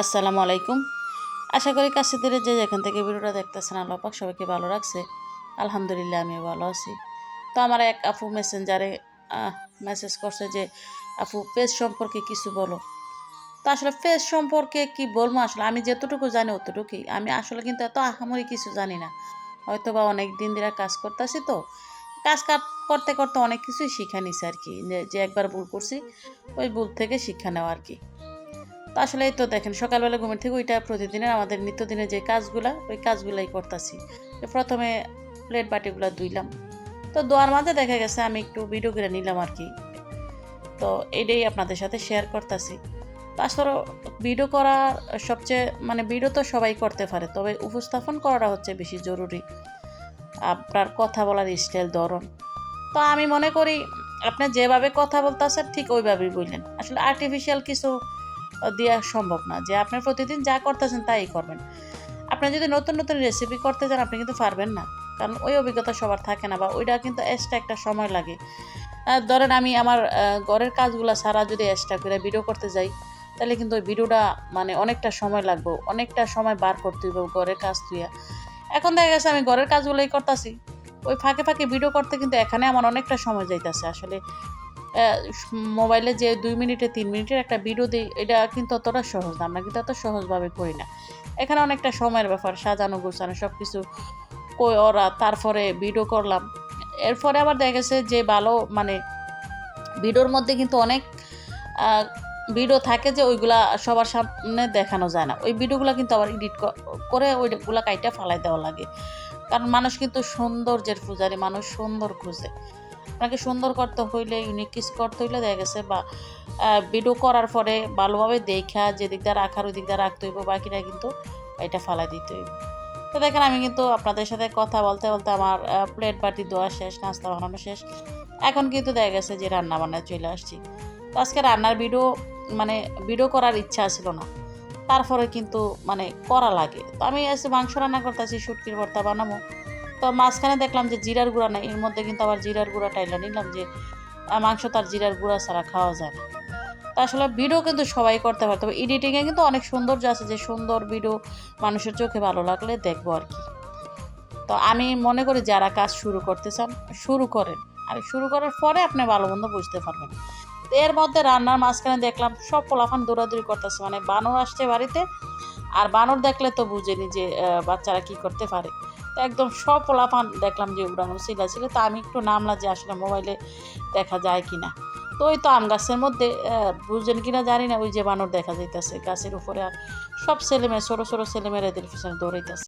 আসসালামু আলাইকুম। আশা করি কাছে ধরে যে যেখান থেকে ভিডিওটা দেখতেছেন আল্লাহ পাক সবাইকে ভালো রাখছে। আলহামদুলিল্লাহ আমিও ভালো আছি। তো আমার এক আপু মেসেঞ্জারে মেসেজ করছে যে, আপু পেজ সম্পর্কে কিছু বলো। তো আসলে পেজ সম্পর্কে কি বলব? আসলে আমি যতটুকু জানি অতটুকুই। আমি আসলে কিন্তু এত আহামরি কিছু জানি না। হয়তো বা অনেক দিন ধরে কাজ করতেছি তো। কাজ করতে করতে অনেক কিছুই শিখা নিছে আর কি। যে একবার ভুল করছি, ওই ভুল থেকে শিক্ষা নেওয়া আর কি। তো আসলে তো দেখেন, সকালবেলা ঘুমের থেকে ওইটা প্রতিদিনের আমাদের নিত্যদিনের যে কাজগুলা, ওই কাজগুলাই করতেছি। প্রথমে প্লেট বাটিগুলো ধুইলাম। তো দোয়ার মাঝে দেখা গেছে আমি একটু ভিডিও করে নিলাম আর কি তো এটাই আপনাদের সাথে শেয়ার করতেছি। তো আসলে ভিডিও করা সবচেয়ে মানে ভিডিও তো সবাই করতে পারে, তবে উপস্থাপন করাটা হচ্ছে বেশি জরুরি। আপনার কথা বলার স্টাইল ধরন। তো আমি মনে করি, আপনি যেভাবে কথা বলতেছেন ঠিক ওইভাবেই বললেন। আসলে আর্টিফিশিয়াল কিছু দেওয়া সম্ভব না যে আপনি প্রতিদিন যা করতেছেন তাই করবেন। আপনি যদি নতুন নতুন রেসিপি করতে চান আপনি কিন্তু পারবেন না। কারণ ওই অভিজ্ঞতা সবার থাকে না বা ওইটা কিন্তু এক্সট্রা একটা সময় লাগে। ধরেন আমি আমার ঘরের কাজগুলো সারা যদি এক্সট্রা করে ভিডিও করতে যাই, তাহলে কিন্তু ওই ভিডিওটা মানে অনেকটা সময় লাগবে, অনেকটা সময় বার করতে হইব ঘরের কাজ তুইয়া এখন দেখা গেছে আমি ঘরের কাজগুলোই করতেছি, ওই ফাঁকে ফাঁকে ভিডিও করতে কিন্তু এখানে আমার অনেকটা সময় যাইতেছে। আসলে মোবাইলে যে দুই মিনিটে তিন মিনিটের একটা ভিডিও দিই, এটা কিন্তু অতটা সহজ না, আমরা কিন্তু এত সহজভাবে করি না। এখানে অনেকটা সময়ের ব্যাপার, সাজানো, গোছানো সব কিছু ওরা তারপরে ভিডিও করলাম। এরপরে আবার দেখা গেছে যে ভালো মানে ভিডিওর মধ্যে কিন্তু অনেক ভিডিও থাকে যে ওইগুলা সবার সামনে দেখানো যায় না। ওই ভিডিওগুলো কিন্তু আবার এডিট করে ওইগুলা কাইটা ফালাই দেওয়া লাগে। কারণ মানুষ কিন্তু সৌন্দর্যের পূজারি, মানুষ সুন্দর খুঁজে। আপনাকে সুন্দর করতে হইলে ইউনিক কিছু করতে হইলে দেখা গেছে বা ভিডিও করার পরে ভালোভাবে দেখা, যে দিকটা রাখার, ওই দিকটা রাখতে হইব বাকিটা কিন্তু এটা ফালাই দিতে হইব। তো দেখেন, আমি কিন্তু আপনাদের সাথে কথা বলতে বলতে আমার প্লেট বাটি দেওয়া শেষ, নাস্তা বানানো শেষ। এখন কিন্তু দেখা গেছে যে রান্না বান্নায় চলে আসছি। তো আজকে রান্নার ভিডিও মানে ভিডিও করার ইচ্ছা ছিল না। তারপরে কিন্তু মানে করা লাগে। তো আমি এসে মাংস রান্না করতেছি, শুটকির ভর্তা বানাবো। তো মাঝখানে দেখলাম যে জিরার গুঁড়া নাই, এর মধ্যে কিন্তু আবার জিরার গুঁড়া টাইলা নিলাম যে মাংস তার জিরার গুঁড়া ছাড়া খাওয়া যায় না। তো আসলে ভিডিও কিন্তু সবাই করতে পারে, তবে এডিটিংয়ে কিন্তু অনেক সৌন্দর্য আছে যে সুন্দর ভিডিও মানুষের চোখে ভালো লাগলে দেখব আর কি। তো আমি মনে করি যারা কাজ শুরু করতে চান, শুরু করেন। আর শুরু করার পরে আপনি ভালো মন্দ বুঝতে পারবেন। এর মধ্যে রান্নার মাঝখানে দেখলাম সব পোলাফান দৌড়াদৌড়ি করতেছে মানে বানর আসছে বাড়িতে, আর বানর দেখলে তো বুঝেনি যে বাচ্চারা কি করতে পারে। একদম সব দেখলাম যে উড়ানো শিলা ছিল। তা আমি একটু নামলা যে আসলে মোবাইলে দেখা যায় কি না তো ওই তো আম গাছের মধ্যে বুঝলেন কি না জানি না, ওই যে বানর দেখা যাইতেছে গাছের উপরে আর সব ছেলেমেয়ে, ছোটো ছোটো ছেলেমেয়েরা এদের পিছনে দৌড়াইতেছে।